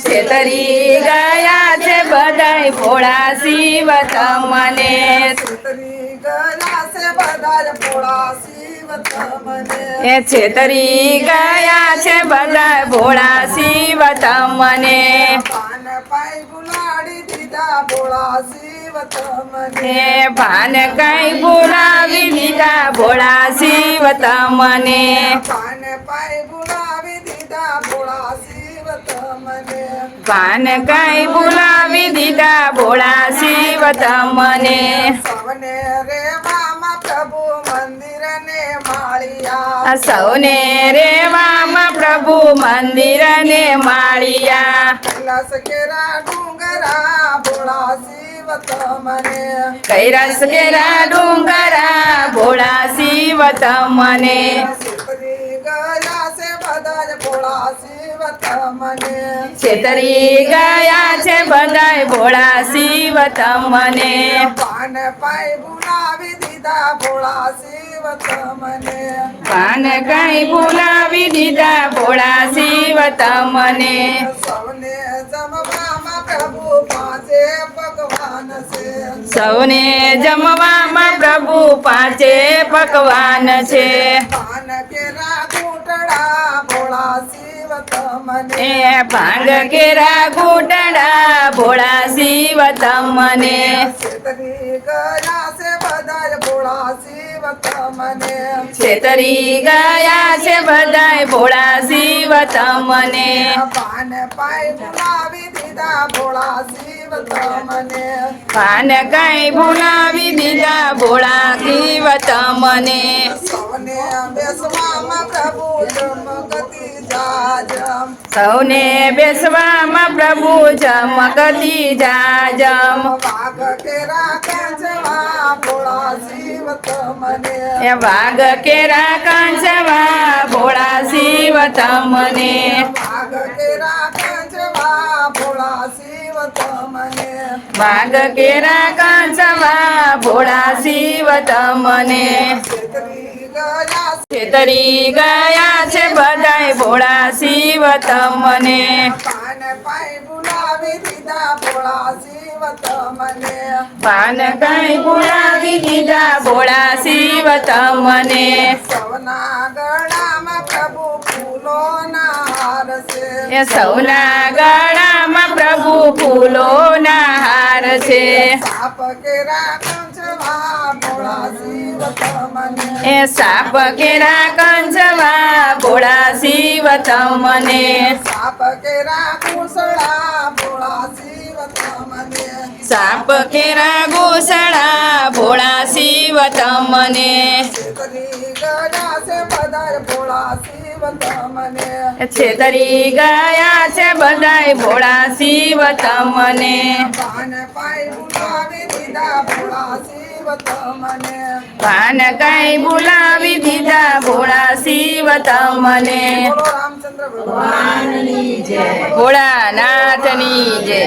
છેતરી ગયા છે બધાય ભોળા શિવ તમને એ છેતરી ગયા છે બધા ભોળા શિવ તમને પાન કઈ ગુલાડી દીધા ભોળા શિવ તમને ભાન કઈ ભૂલાવી પાન કઈ ભૂલાવી દીધા ભોળા શિવ તમને. સવને રે મામા પ્રભુ મંદિર ને માળિયા સૌને રેવામાં પ્રભુ મંદિર ને માળિયા. કૈલાસ કેરા ડુંગરા ભોળા શિવ તમને. કૈલાસ કેરા ડુંગરા ભોળા શિવ તમને. છેતરી ગયા છે બધાય ભોળા શિવ તમને પાન પાઈ બોલાવી દીધા ભોળા શિવ તમને પાન કઈ ભૂલાવી દીધા ભોળા શિવ તમને સૌને જમવામાં પ્રભુ પાંચે પકવાન છે. એ ભાંગ કેરા ઘૂંટડા ભોળા શિવ તમને. ભોળા શિવ છેતરી ગયા છે બધાય ભોળા શિવ તમને પાન પાઈ બોલાવી દીધા ભોળા શિવ તમને પાન કઈ ભૂલાવી દીધા ભોળા શિવ તમને સૌને બેસવામાં પ્રભુ જમગતિ જાજમ. પ્રભુ જમકતી જાજમ. વાઘ કેરા કંચવા ભોળા શિવ તમને. વાઘ કેરા કાંચવા ભોળા શિવ તમને. છેતરી ગયા છે બધાય ભોળા શિવ તમને. પાન કઈ બોલાવી દીધા ભોળા શિવ તમને. સૌના ગળામાં પ્રભુ ફૂલોના હાર છે સૌના ગળામાં પ્રભુ ફૂલોના હાર છે. એ સાપ કેરા કંચવા ભોળા શિવ તમને. સાપ કેરા કુસળા ભોળા શિવ તમને. સાપ કેરા ગોસળા ભોળા શિવ તમને. છેતરી ગયા છે બધાય ભોળા શિવ તમને. પાન કઈ બોલાવી દીધા ભોળા શિવ તમને. ભોળાનાથની જય.